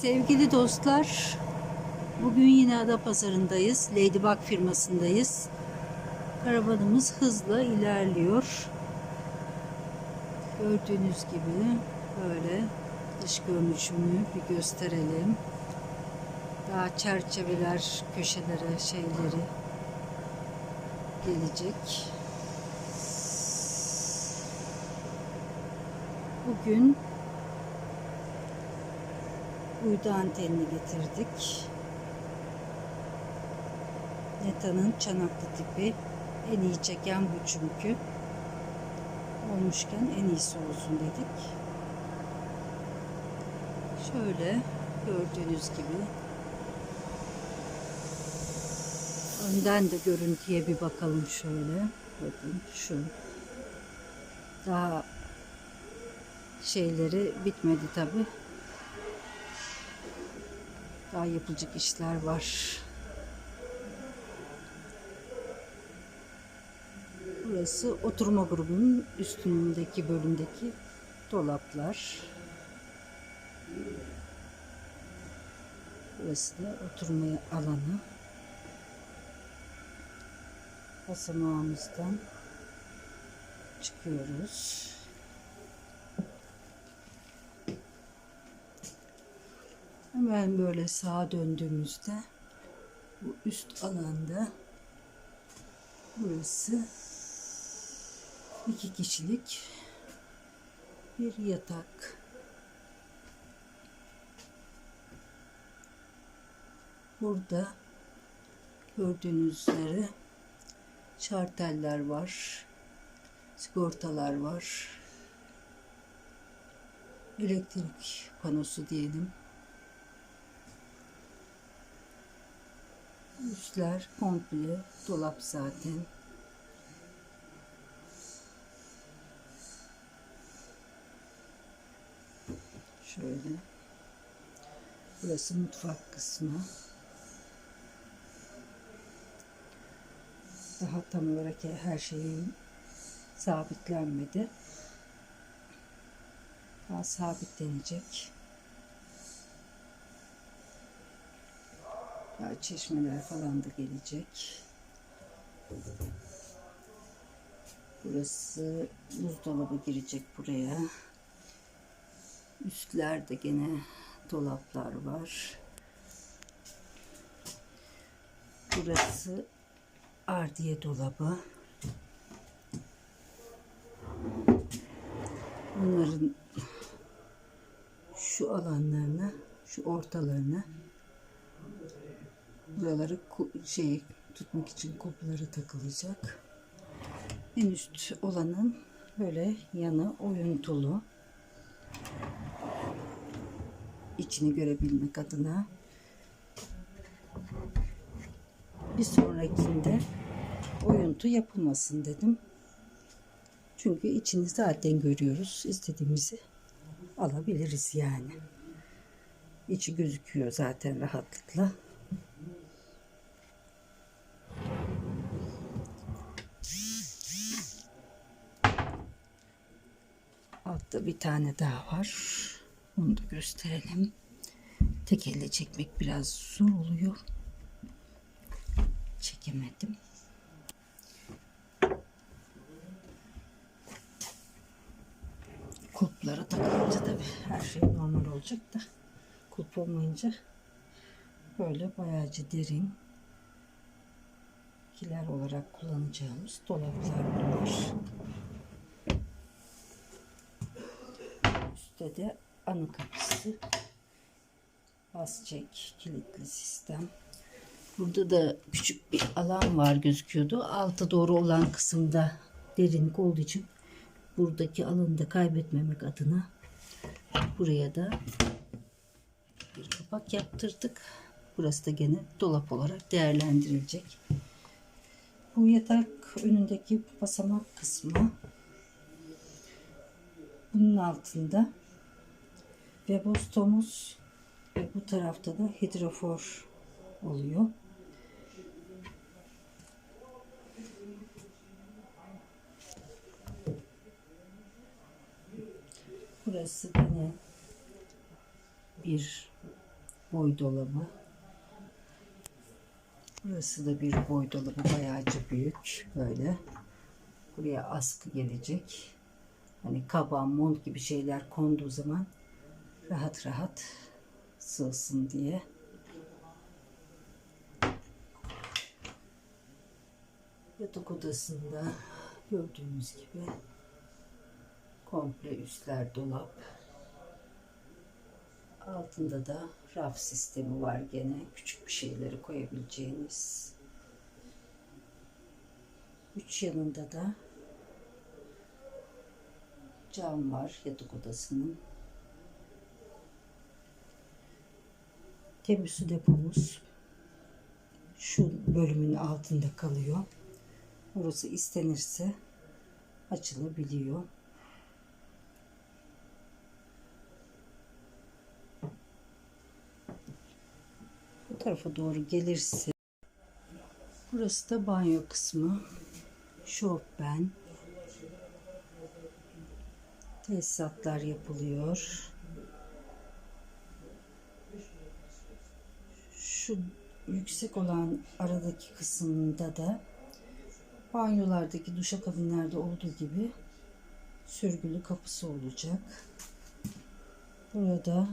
Sevgili dostlar, bugün yine Adapazarı'ndayız. Ladybug firmasındayız. Karavanımız hızla ilerliyor. Gördüğünüz gibi böyle dış görünüşünü bir gösterelim. Daha çerçeveler, köşelere, şeyleri gelecek. Bugün uydu antenini getirdik. Neta'nın çanaklı tipi en iyi çeken bu çünkü. Olmuşken en iyisi olsun dedik. Şöyle gördüğünüz gibi önden de görüntüye bir bakalım şöyle. Bakın şu. Daha şeyleri bitmedi tabi. Daha yapılacak işler var. Burası oturma grubunun üstündeki bölümdeki dolaplar. Burası da oturma alanı. Basamağımızdan çıkıyoruz. Hemen böyle sağa döndüğümüzde bu üst alanda burası iki kişilik bir yatak. Burada gördüğünüz üzere şarteller var, sigortalar var, elektrik panosu diyelim. Üstler komple dolap zaten. Şöyle. Burası mutfak kısmı. Daha tam olarak her şeyin sabitlenmedi. Daha sabitlenecek. Ya çeşmeler falan da gelecek. Burası buzdolabı girecek buraya. Üstlerde gene dolaplar var. Burası ardiye dolabı. Bunların şu alanlarına, şu ortalarına buraları şey tutmak için kulpları takılacak. En üst olanın böyle yanı oyuntulu. İçini görebilmek adına. Bir sonrakinde oyuntu yapılmasın dedim. Çünkü içini zaten görüyoruz. İstediğimizi alabiliriz yani. İçi gözüküyor zaten rahatlıkla. Altta bir tane daha var. Onu da gösterelim. Tek elle çekmek biraz zor oluyor. Çekemedim. Kulplara takılınca tabii her şey normal olacak da kulp olmayınca böyle bayağıcı derin kiler olarak kullanacağımız dolaplar bunlar. Üstte de anı kapısı. Bas çek kilitli sistem. Burada da küçük bir alan var gözüküyordu. Alta doğru olan kısımda derinlik olduğu için buradaki alanı da kaybetmemek adına buraya da bir kapak yaptırdık. Burası da gene dolap olarak değerlendirilecek. Bu yatak önündeki basamak kısmı bunun altında Webostomuz ve bu tarafta da hidrofor oluyor. Burası yine bir boy dolabı. Burası da bir boy dolabı bayağıca büyük böyle. Buraya askı gelecek. Hani kaban, mont gibi şeyler konduğu zaman rahat rahat sığsın diye. Yatak odasında gördüğünüz gibi komple üstler dolap. Altında da raf sistemi var gene. Küçük bir şeyleri koyabileceğiniz. Üç yanında da cam var yatak odasının. Temiz su depomuz şu bölümün altında kalıyor. Orası istenirse açılabiliyor. Bu tarafa doğru gelirse burası da banyo kısmı. Şofben. Tesisatlar yapılıyor. Şu yüksek olan aradaki kısımda da banyolardaki duşakabinlerde olduğu gibi sürgülü kapısı olacak. Burada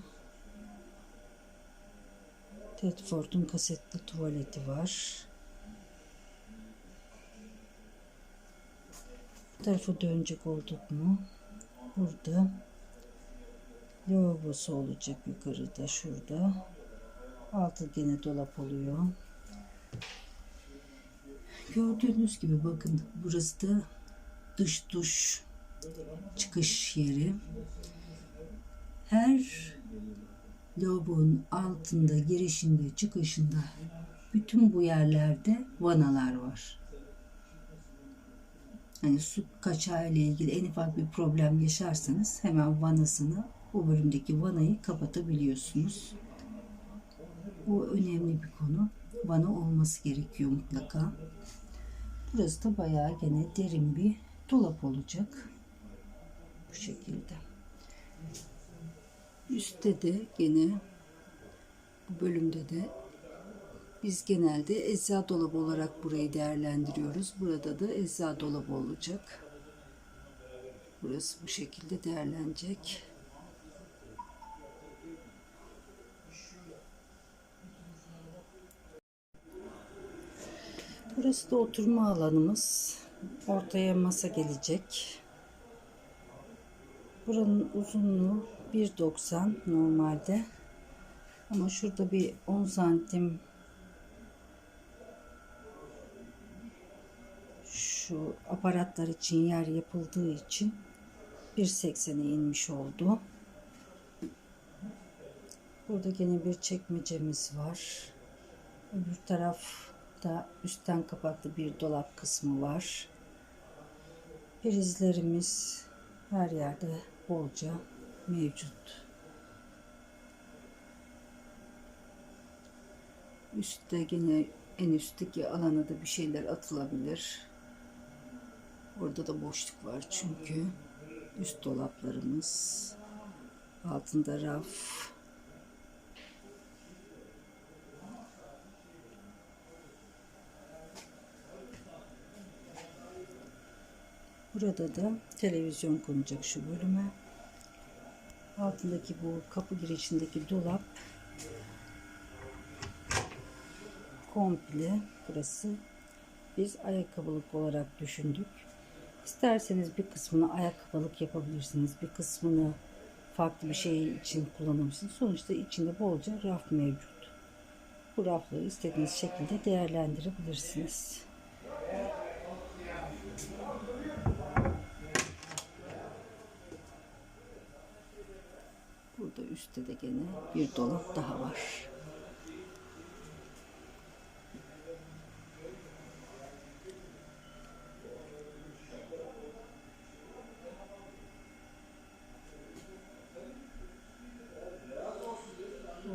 Tedford'un kasetli tuvaleti var. Bu tarafa dönecek olduk mu? Burada lavabosu olacak yukarıda şurada. Altı gene dolap oluyor. Gördüğünüz gibi bakın burası da dış duş çıkış yeri. Her lavabonun altında, girişinde, çıkışında bütün bu yerlerde vanalar var. Hani su kaçağı ile ilgili en ufak bir problem yaşarsanız hemen vanasını o bölümdeki vanayı kapatabiliyorsunuz. Bu önemli bir konu. Vana olması gerekiyor mutlaka. Burası da bayağı gene derin bir dolap olacak. Bu şekilde. Üstte de gene bu bölümde de biz genelde ecza dolabı olarak burayı değerlendiriyoruz. Burada da ecza dolabı olacak. Burası bu şekilde değerlenecek. Burası da oturma alanımız. Ortaya masa gelecek. Buranın uzunluğu 1.90 normalde. Ama şurada bir 10 santim şu aparatlar için yer yapıldığı için 1.80'e inmiş oldu. Burada gene bir çekmecemiz var. Öbür tarafta üstten kapaklı bir dolap kısmı var. Prizlerimiz her yerde bolca mevcut. Üstte yine en üstteki alana da bir şeyler atılabilir. Orada da boşluk var çünkü. Üst dolaplarımız. Altında raf. Burada da televizyon konacak şu bölüme. Altındaki bu kapı girişindeki dolap komple burası biz ayakkabılık olarak düşündük. İsterseniz bir kısmını ayakkabılık yapabilirsiniz. Bir kısmını farklı bir şey için kullanabilirsiniz. Sonuçta içinde bolca raf mevcut. Bu rafları istediğiniz şekilde değerlendirebilirsiniz. Burada üstte de gene bir dolap daha var.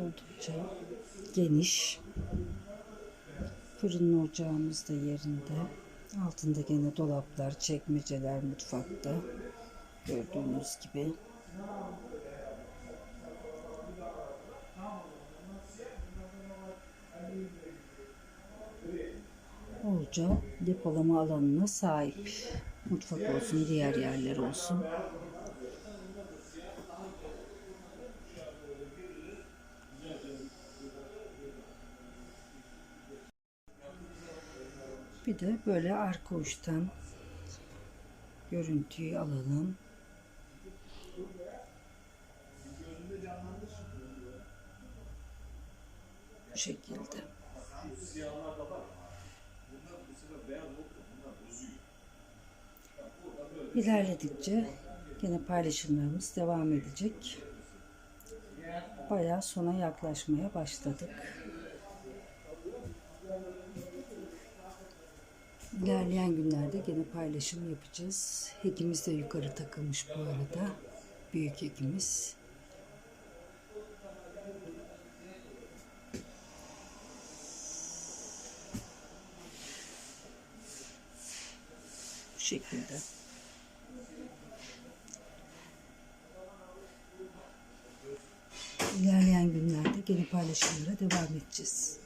Oldukça geniş. Fırın ocağımız da yerinde. Altında gene dolaplar, çekmeceler mutfakta. Gördüğünüz gibi. Bolca depolama alanına sahip. Mutfak olsun, diğer yerler olsun. Bir de böyle arka uçtan görüntüyü alalım. Şekilde. İlerledikçe yine paylaşımlarımız devam edecek. Bayağı sona yaklaşmaya başladık. İlerleyen günlerde gene paylaşım yapacağız. Hekimiz de yukarı takılmış bu arada. Büyük hekimiz. Şekilde. İlerleyen günlerde gene paylaşımlara devam edeceğiz.